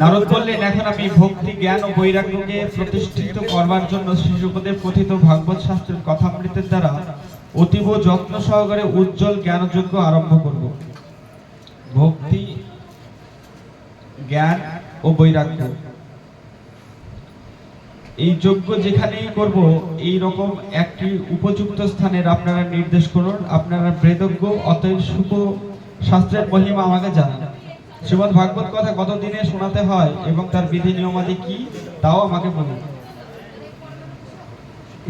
নারদ বললেন, এখন আমি ভক্তি, জ্ঞান ও বৈরাগ্যকে প্রতিষ্ঠিত করবার জন্য শিশুপদের কথিত ভাগবত শাস্ত্রের কথামৃতের দ্বারা অতীব যত্ন সহকারে উজ্জ্বল জ্ঞানযোগ্য আরম্ভ করব। ভক্তি, জ্ঞান ও বৈরাগ্য। এই যজ্ঞ যেখানেই করব, এই রকম একটি উপযুক্ত স্থানের আপনারা নির্দেশ করুন। আপনারা বেদজ্ঞ, অতএব শুভ শাস্ত্রের মহিমা আমাকে জানান। শ্রীমদ ভাগবত কথা কত দিনে শোনাতে হয় এবং তার বিধি নিয়মাদি কি, তাও আমাকে বলুন।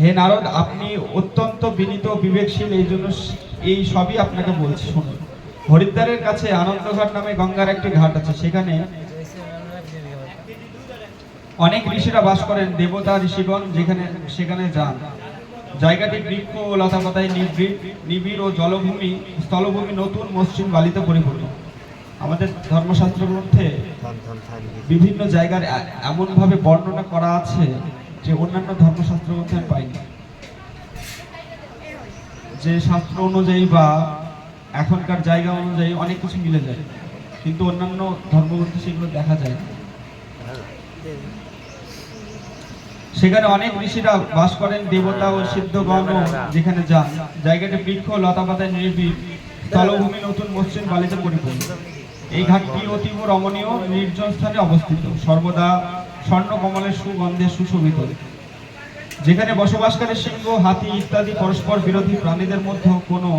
হে নারদ, আপনি অত্যন্ত বিনীত বিবেকশীল, এই জন্য এই সবই আপনাকে বলছি, শুনুন। হরিদ্বারের কাছে আনন্দঘাট নামে গঙ্গার একটি ঘাট আছে, সেখানে অনেক ঋষিরা বাস করেন, দেবতা, ঋষিগণ যেখানে, সেখানে যান। জায়গাটি বৃক্ষ ও লতাপাতায় নিবিড় নিবিড় ও জলভূমি, স্থলভূমি নতুন মসৃণ বালিতে পরিপূর্ণ। আমাদের ধর্মশাস্ত্র গ্রন্থে বিভিন্ন জায়গার এমনভাবে বর্ণনা করা আছে যে অন্যান্য ধর্মশাস্ত্র গ্রন্থে আমি পাইনি। যে শাস্ত্র অনুযায়ী বা এখনকার জায়গা অনুযায়ী অনেক কিছু মিলে যায় কিন্তু অন্যান্য ধর্মগ্রন্থে সেগুলো দেখা যায় না। সেখানে অনেক ঋষিরা বাস করেন দেবতা ও সিদ্ধগণ যেখানে যান জায়গাটি বৃক্ষ লতাপাতায় নির্ভীক স্থলভূমি নতুন মসৃণ বালিতে পরিপূর্ণ। এই ঘাটটি অতীব রমণীয়, নির্জন স্থানে অবস্থিত। সর্বদা স্বর্ণ কমলের সুগন্ধে সুশোভিত। যেখানে বসবাসকারী সিংহ, হাতি ইত্যাদি পরস্পর বিরোধী প্রাণীদের মধ্যে কোনো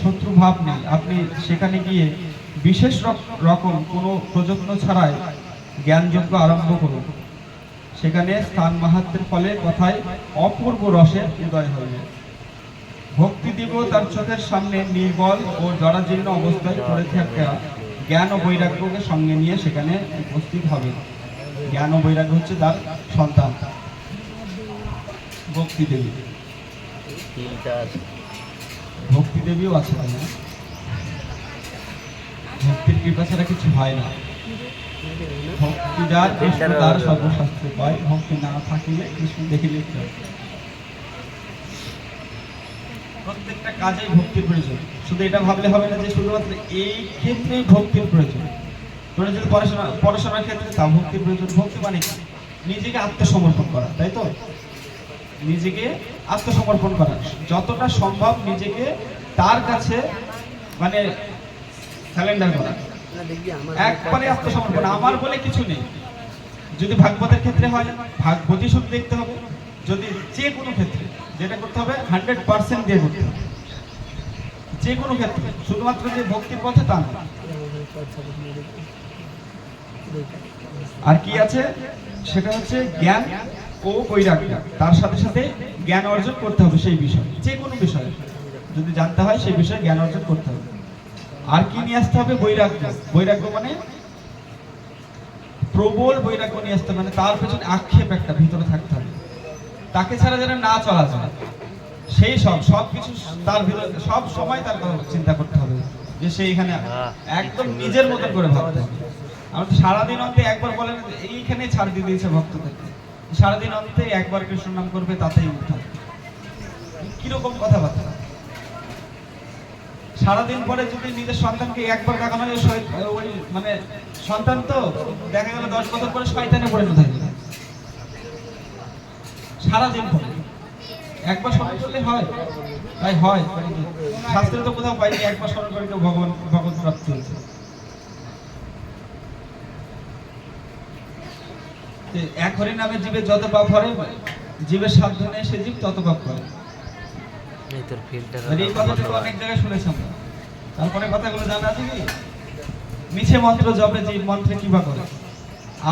শত্রু ভাব নেই। আপনি সেখানে গিয়ে বিশেষ রকম কোনো প্রযত্ন ছাড়াই জ্ঞানযজ্ঞ আরম্ভ করুন। সেখানে স্থান মাহাত্মের ফলে কথায় অপূর্ব রসের উদয় হইবে ভক্তি দিব তার চোখের সামনে নির্বল ও জরাজীর্ণ অবস্থায় পড়ে থাকা জ্ঞান ও বৈরাগ্যকে সঙ্গে নিয়ে সেখানে উপস্থিত হবে। জ্ঞান ও বৈরাগ্য হচ্ছে তার সন্তান। ভক্তি দেবী। ভক্তি দেবীও আছে তাই না? ভক্তির কৃপা ছাড়া কিছু হয় না। ভক্তি যার কৃষ্ণ তার সর্বশাস্ত্রে পায়। ভক্তি না থাকিলে কৃষ্ণ দেখিলে? প্রত্যেকটা কাজেই ভক্তির প্রয়োজন। শুধু এটা ভাবলে হবে না যে শুধুমাত্র এই ক্ষেত্রেই ভক্তির প্রয়োজন। তোরা যদি পড়াশোনা পড়াশোনার ক্ষেত্রে তা ভক্তির প্রয়োজন। ভক্তি মানে কি? নিজেকে আত্মসমর্পণ করা তাই তো? নিজেকে আত্মসমর্পণ করা। যতটা সম্ভব নিজেকে তার কাছে মানে স্যালেন্ডার করা। একবারে আত্মসমর্পণ। আমার বলে কিছু নেই। যদি ভাগবতের ক্ষেত্রে হয় ভাগবতী শুধু দেখতে হবে। যদি যে কোনো ক্ষেত্রে। যেটা করতে হবে হান্ড্রেড পার্সেন্ট দিয়ে করতে হবে। যে কোনো ক্ষেত্রে, শুধুমাত্র যে ভক্তির পথে তা আর কি আছে? সেটা হচ্ছে জ্ঞান ও বৈরাগ্য। তার সাথে সাথে জ্ঞান অর্জন করতে হবে সেই বিষয়ে যে কোনো বিষয়ে। যদি জানতে হয়, সেই বিষয়ে জ্ঞান অর্জন করতে হবে। আর কি নিয়ে আসতে হবে? বৈরাগ্য। বৈরাগ্য মানে প্রবল বৈরাগ্য নিয়ে আসতে হবে মানে তার পেছনে আক্ষেপ একটা, ভিতরে থাকতে হবে। তাকে ছাড়া যেন না চলা যায়। সেই সব সব কিছু তার ভিতরে সব সময় তার কথা চিন্তা করতে হবে যে সে এখানে একদম নিজের মতন করে ভাবতে হবে। আমার তো সারাদিন অন্তে একবার বলেন এইখানে ছাড় দিয়ে দিয়েছে ভক্তদেরকে সারাদিন অন্তে একবার কৃষ্ণ নাম করবে তাতেই উঠা কীরকম কথাবার্তা? সারাদিন পরে যদি নিজের সন্তানকে একবার দেখানো হয় ওই মানে সন্তান তো দেখা গেল দশ বছর পরে শয়তানে পরিণত হয়ে সারাদিন পরে একবার স্মরণ করলে হয়? তাই হয়। শাস্ত্রে তো কোথাও পাইনি একবার স্মরণ করে কেউ ভগবান ভগবত প্রাপ্তি হয়েছে। এক হরি নামে জীবে যত পাপ হরে জীবের সাধ্য নেই সে জীব তত পাপ করে। এই কথাটা অনেক জায়গায় শুনেছি আমরা। তারপরে কথাগুলো জানা আছে কি? মিছে মন্ত্র জপে জীব মন্ত্রে কিবা করে।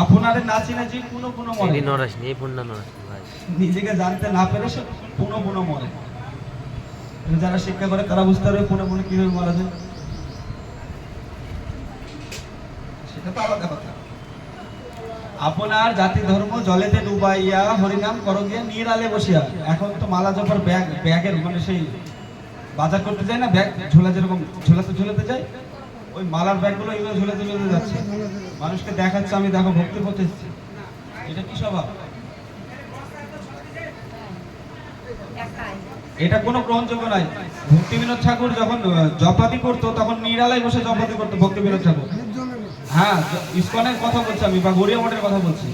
আপনারে না চিনে জীব পুনো মরে এই নরাস নেই পূর্ণা নরাস নিজেকে জানতে না পেরে সে পুনো পুনো মরে। যারা শিক্ষা করে, তারা বুঝতে পারবে পুনো পুনো কীভাবে মারা যায়। সেটা তো আলাদা কথা। আপনার জাতি ধর্ম জলেতে ডুবাইয়া হরিনাম করো গিয়া নিরালে বসিয়া। এখন তো মালা জপর ব্যাগ, ব্যাগের মানে সেই বাজার করতে যায় না, ব্যাগ ঝোলা যেরকম ঝোলাতে ঝোলাতে যায়, ওই মালার ব্যাগগুলো এগুলো ঝুলাতে ঝুলাতে যাচ্ছে। মানুষকে দেখাচ্ছে, আমি দেখো, ভক্তি পথে এটা কি স্বভাব? এটা কোনো গ্রহণযোগ্য নাই ভক্তি বিনোদ ঠাকুর যখন জপাদি করতো, তখন নিরালায় বসে জপাদি করতো ভক্তি বিনোদ ঠাকুর। হ্যাঁ ইস্কনের কথা বলছি আমি, বা গড়িয়া মঠের কথা বলছি।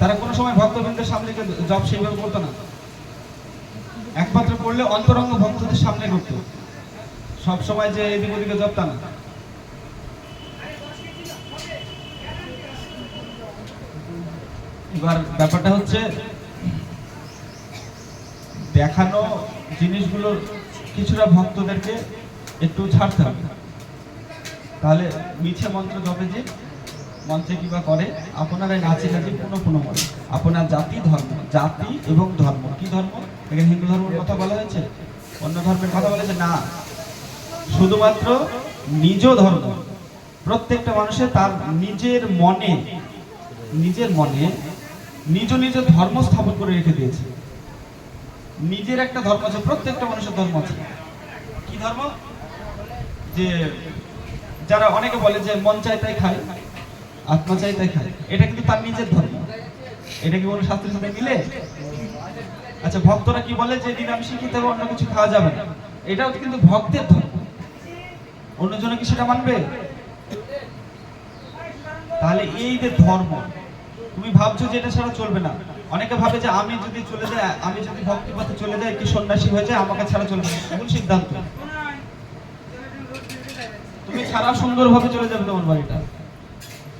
তারা কোনো সময় ভক্তবৃন্দের সামনে জব সেইভাবে করতো না। একমাত্র করলে অন্তরঙ্গ ভক্তদের সামনে করতো সব সময় যে এদিক ওদিকে জব তা না। এবার ব্যাপারটা হচ্ছে দেখানো জিনিসগুলো কিছুটা ভক্তদেরকে একটু ছাড়তে হবে। তাহলে মিছে মন্ত্র জপে যে মঞ্চে কিবা করে আপনারা নাচে নাচে পুনঃ পুনঃ বলে আপনার জাতি, ধর্ম, জাতি এবং ধর্ম। কি ধর্ম? এখানে হিন্দু ধর্মের কথা বলা হয়েছে, অন্য ধর্মের কথা বলেছে, না। শুধুমাত্র নিজ ধর্ম। প্রত্যেকটা মানুষের তার নিজের মনে নিজের মনে নিজ নিজ ধর্ম স্থাপন করে রেখে দিয়েছে। নিজের একটা ধর্ম আছে, প্রত্যেকটা মানুষের ধর্ম আছে। কি ধর্ম? যে যারা অনেকে বলে যে মন চাই তাই খায়, আত্মা চাই তাই খায়, এটা কিন্তু তার নিজের ধর্ম। এটা কি কোনো শাস্ত্রের সাথে মিলে? আচ্ছা ভক্তরা কি বলে যে নিরামিষ খেতে হবে, অন্য কিছু খাওয়া যাবে না? এটাও কিন্তু ভক্তের ধর্ম। অন্যজনে কি সেটা মানবে? তাহলে এই যে ধর্ম, তুমি ভাবছ যে এটা ছাড়া চলবে না। অনেকে ভাবে যে আমি যদি চলে যাই আমি যদি ভক্তি পথে চলে যাই কি সন্ন্যাসী হয়ে যায়, আমাকে ছাড়া চলে এমন সিদ্ধান্ত। তুমি ছাড়া সুন্দরভাবে চলে যাবে তোমার বাড়িটা।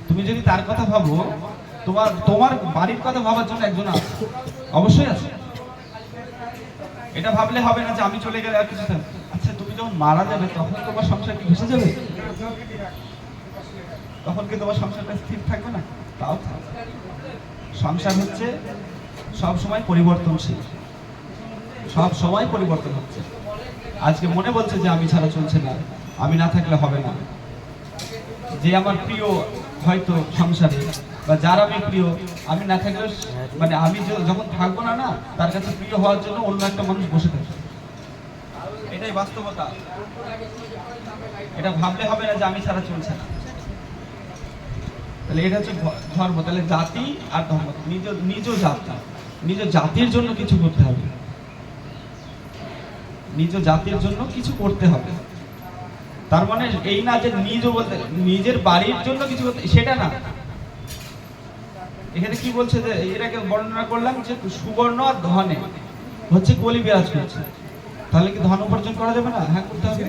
তুমি যদি তার কথা ভাবো, তোমার তোমার বাড়ির কথা ভাবার জন্য একজন আছে। অবশ্যই আছে। এটা ভাবলে হবে না যে আমি চলে গেলে আর কিছু। আচ্ছা তুমি যখন মারা যাবে, তখন তোমার সংসার কি ভেসে যাবে? তখন কি তোমার সংসারটা স্থির থাকবে না? তাও থাকবে। সংসার হচ্ছে সব সময় পরিবর্তনশীল। সব সময় পরিবর্তন হচ্ছে। আজকে মনে বলছে যে আমি ছাড়া চলছে না, আমি না থাকলে হবে না। যে আমার প্রিয় হয়তো সংসারে বা যার আমি প্রিয়, আমি না থাকলে মানে আমি যখন থাকব না না, তার কাছে প্রিয় হওয়ার জন্য অন্য একটা মানুষ বসে থাকে। এটাই বাস্তবতা। এটা ভাবলে হবে না যে আমি ছাড়া চলছে না। তাহলে এটা হচ্ছে ধর্ম। তাহলে জাতি আর ধর্ম। নিজ নিজ জাতি নিজ জাতির জন্য কিছু করতে হবে। নিজ জাতির জন্য কিছু করতে হবে। তার মানে এই না যে নিজ বলতে, নিজের বাড়ির জন্য কিছু করতে, সেটা না। এখানে কি বলছে যে আগে বর্ণনা করলাম যে সুবর্ণ আর ধনে হচ্ছে কলি বিরাজ করছে। তাহলে কি ধন উপার্জন করা যাবে না? হ্যাঁ করতে হবে।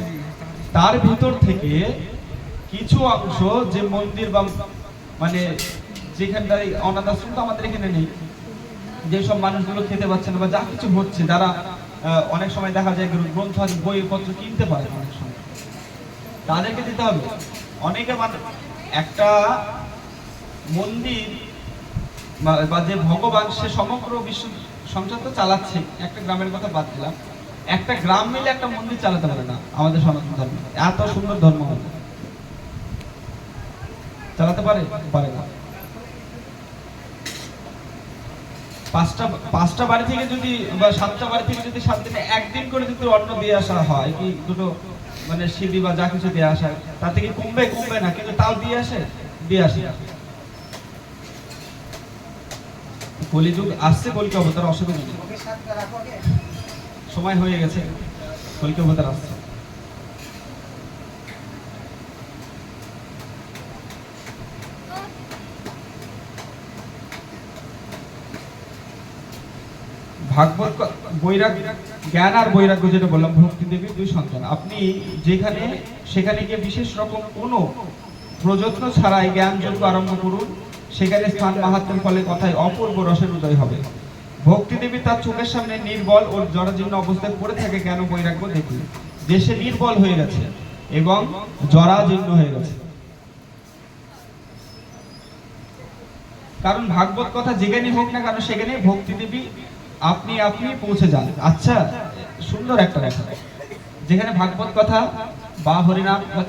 তার ভিতর থেকে কিছু অংশ যে মন্দির বা মানে যেখানটায় অনাথ আশ্রম তো আমাদের এখানে নেই। যেসব মানুষগুলো খেতে পাচ্ছে না বা যা কিছু হচ্ছে আহ, অনেক সময় দেখা যায় গ্রন্থ বইপত্র কিনতে পারে অনেক সময়। তাদেরকে দিতে হবে। অনেকে মানে একটা মন্দির বা- বা যে ভগবান সে সমগ্র বিশ্ব সংসার তো চালাচ্ছে। একটা গ্রামের কথা বাদ দিলাম। একটা গ্রাম মিলে একটা মন্দির চালাতে পারে না আমাদের সনাতন ধর্ম। এত সুন্দর ধর্ম হবে। চালাতে পারে? পারে না। পাঁচটা পাঁচটা বাড়ি থেকে যদি বা সাতটা বাড়ি থেকে যদি সাত দিনে একদিন করে যদি অন্ন দিয়ে আসা হয় কি দুটো মানে সিঁড়ি বা যা কিছু দিয়ে আসা হয়, তাতে কি কমবে কমবে না? কিন্তু তাও দিয়ে আসে? দিয়ে আসে। কলিযুগ আসছে কলকি অবতার অসুবিধা সময় হয়ে গেছে কলকি অবতার আসছে। ভাগবত বৈরাগ জ্ঞান আর বৈরাগ্য যেটা বললাম, ভক্তি দেবীর দুই সন্তান। আপনি যেখানে, সেখানে গিয়ে বিশেষ রকম কোনো প্রযত্ন ছাড়াই জ্ঞান যোগ্য আরম্ভ করুন, সেখানে স্থান মাহাত্মের ফলে কথায় অপূর্ব রসের উদয় হবে। ভক্তি দেবী তার চোখের সামনে নির্বল ও জরাজীর্ণ অবস্থায় পড়ে থাকে জ্ঞান বৈরাগ্য দেখি দেশে নির্বল হয়ে গেছে এবং জরাজীর্ণ হয়ে গেছে। কারণ ভাগবত কথা যেখানেই হোক না কেন সেখানে ভক্তি দেবী আপনি আপনি পৌঁছে যান। আচ্ছা সুন্দর একটা লেখা। যেখানে ভাগবত কথা, বা হরিনাম, বা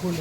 ফুল